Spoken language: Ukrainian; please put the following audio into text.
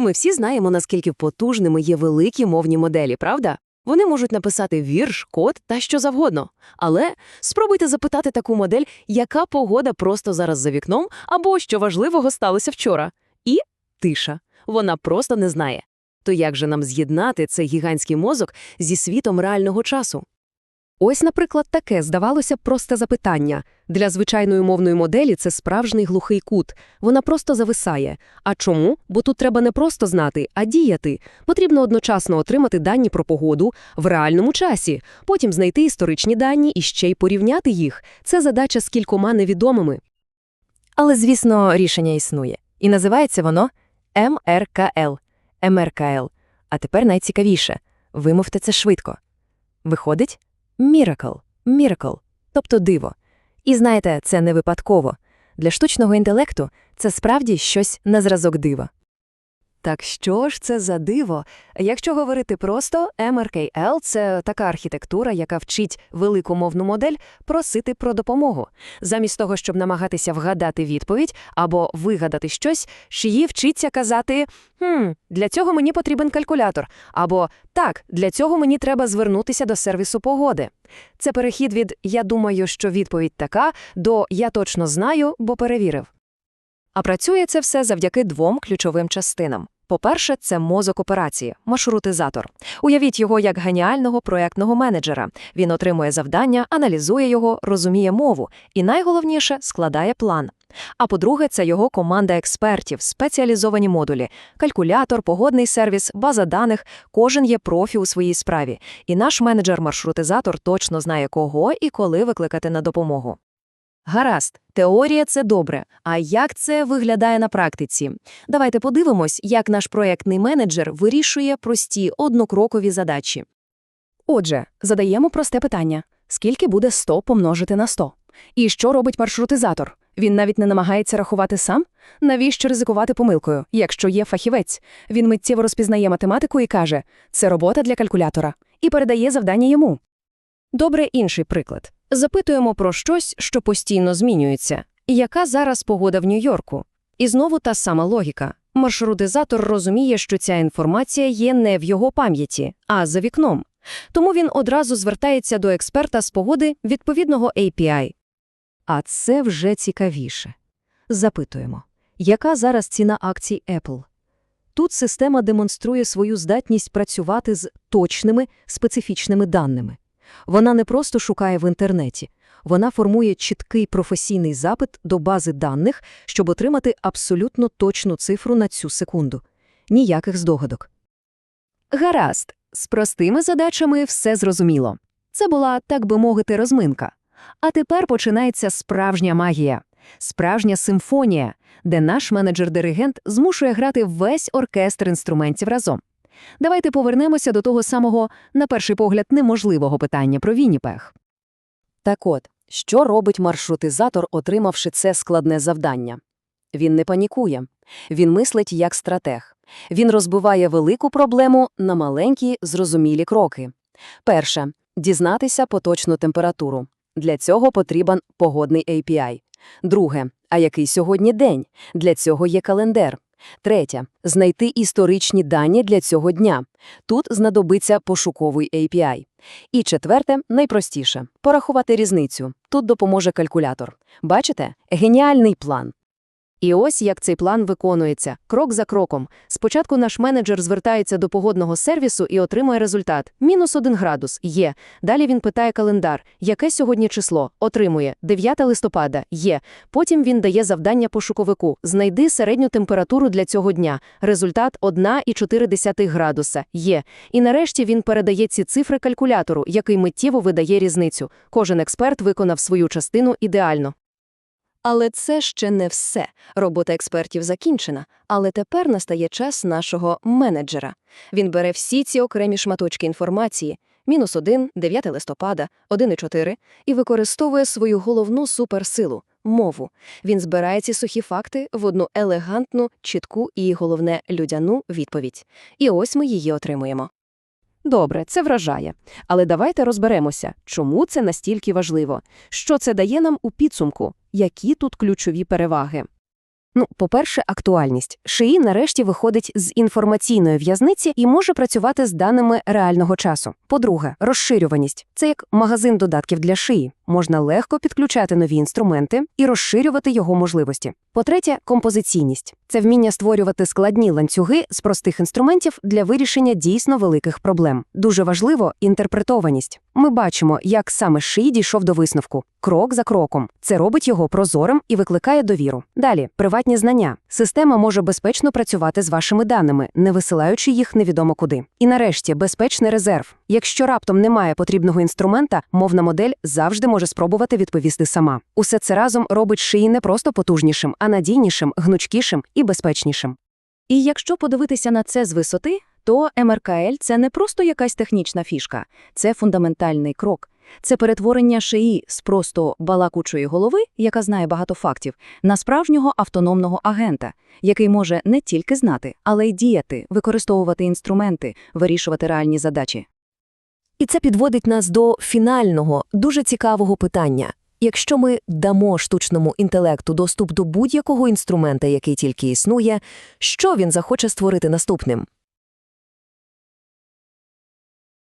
Ми всі знаємо, наскільки потужними є великі мовні моделі, правда? Вони можуть написати вірш, код та що завгодно. Але спробуйте запитати таку модель, яка погода просто зараз за вікном, або що важливого сталося вчора. І тиша. Вона просто не знає. То як же нам з'єднати цей гігантський мозок зі світом реального часу? Ось, наприклад, таке здавалося просте запитання. Для звичайної мовної моделі це справжній глухий кут. Вона просто зависає. А чому? Бо тут треба не просто знати, а діяти. Потрібно одночасно отримати дані про погоду в реальному часі, потім знайти історичні дані і ще й порівняти їх. Це задача з кількома невідомими. Але, звісно, рішення існує. І називається воно МРКЛ. МРКЛ. А тепер найцікавіше. Вимовте це швидко. Виходить Miracle. Miracle. Тобто диво. І знаєте, це не випадково. Для штучного інтелекту це справді щось на зразок дива. Так що ж це за диво? Якщо говорити просто, MRKL – це така архітектура, яка вчить велику мовну модель просити про допомогу. Замість того, щоб намагатися вгадати відповідь або вигадати щось, шиї вчиться казати «Хм, для цього мені потрібен калькулятор» або «Так, для цього мені треба звернутися до сервісу погоди». Це перехід від «Я думаю, що відповідь така» до «Я точно знаю, бо перевірив». А працює це все завдяки двом ключовим частинам. По-перше, це мозок операції, маршрутизатор. Уявіть його як геніального проектного менеджера. Він отримує завдання, аналізує його, розуміє мову і, найголовніше, складає план. А по-друге, це його команда експертів, спеціалізовані модулі, калькулятор, погодний сервіс, база даних. Кожен є профі у своїй справі. І наш менеджер-маршрутизатор точно знає, кого і коли викликати на допомогу. Гаразд, теорія це добре. А як це виглядає на практиці? Давайте подивимось, як наш проєктний менеджер вирішує прості однокрокові задачі. Отже, задаємо просте питання. Скільки буде 100 помножити на 100? І що робить маршрутизатор? Він навіть не намагається рахувати сам? Навіщо ризикувати помилкою, якщо є фахівець? Він миттєво розпізнає математику і каже «це робота для калькулятора» і передає завдання йому. Добре, інший приклад. Запитуємо про щось, що постійно змінюється. Яка зараз погода в Нью-Йорку? І знову та сама логіка. Маршрутизатор розуміє, що ця інформація є не в його пам'яті, а за вікном. Тому він одразу звертається до експерта з погоди відповідного API. А це вже цікавіше. Запитуємо, яка зараз ціна акцій Apple? Тут система демонструє свою здатність працювати з точними, специфічними даними. Вона не просто шукає в інтернеті, вона формує чіткий професійний запит до бази даних, щоб отримати абсолютно точну цифру на цю секунду. Ніяких здогадок. Гаразд, з простими задачами все зрозуміло. Це була, так би мовити, розминка. А тепер починається справжня магія, справжня симфонія, де наш менеджер-диригент змушує грати весь оркестр інструментів разом. Давайте повернемося до того самого, на перший погляд, неможливого питання про Вінніпех. Так от, що робить маршрутизатор, отримавши це складне завдання? Він не панікує. Він мислить як стратег. Він розбиває велику проблему на маленькі, зрозумілі кроки. Перше – дізнатися поточну температуру. Для цього потрібен погодний API. Друге – а який сьогодні день? Для цього є календар. Третє – знайти історичні дані для цього дня. Тут знадобиться пошуковий API. І четверте, найпростіше – порахувати різницю. Тут допоможе калькулятор. Бачите? Геніальний план. І ось як цей план виконується, крок за кроком. Спочатку наш менеджер звертається до погодного сервісу і отримує результат. Мінус один градус – є. Далі він питає календар. Яке сьогодні число? Отримує. 9 листопада – є. Потім він дає завдання пошуковику. Знайди середню температуру для цього дня. Результат – 1,4 градуса – є. І нарешті він передає ці цифри калькулятору, який миттєво видає різницю. Кожен експерт виконав свою частину ідеально. Але це ще не все. Робота експертів закінчена, але тепер настає час нашого менеджера. Він бере всі ці окремі шматочки інформації мінус 1, 9 листопада, 1,4, і використовує свою головну суперсилу мову. Він збирає ці сухі факти в одну елегантну, чітку і, головне, людяну відповідь. І ось ми її отримуємо. Добре, це вражає. Але давайте розберемося, чому це настільки важливо, що це дає нам у підсумку, які тут ключові переваги. Ну, по-перше, актуальність. Шиї нарешті виходить з інформаційної в'язниці і може працювати з даними реального часу. По-друге, розширюваність. Це як магазин додатків для шиї. Можна легко підключати нові інструменти і розширювати його можливості. По-третє, композиційність. Це вміння створювати складні ланцюги з простих інструментів для вирішення дійсно великих проблем. Дуже важливо інтерпретованість. Ми бачимо, як саме Шиї дійшов до висновку. Крок за кроком. Це робить його прозорим і викликає довіру. Далі, приватні знання. Система може безпечно працювати з вашими даними, не висилаючи їх невідомо куди. І нарешті, безпечний резерв. Якщо раптом немає потрібного інструмента, мовна модель завжди може спробувати відповісти сама. Усе це разом робить шиї не просто потужнішим, а надійнішим, гнучкішим і безпечнішим. І якщо подивитися на це з висоти, то МРКЛ – це не просто якась технічна фішка, це фундаментальний крок. Це перетворення шиї з просто балакучої голови, яка знає багато фактів, на справжнього автономного агента, який може не тільки знати, але й діяти, використовувати інструменти, вирішувати реальні задачі. І це підводить нас до фінального, дуже цікавого питання. Якщо ми дамо штучному інтелекту доступ до будь-якого інструмента, який тільки існує, що він захоче створити наступним?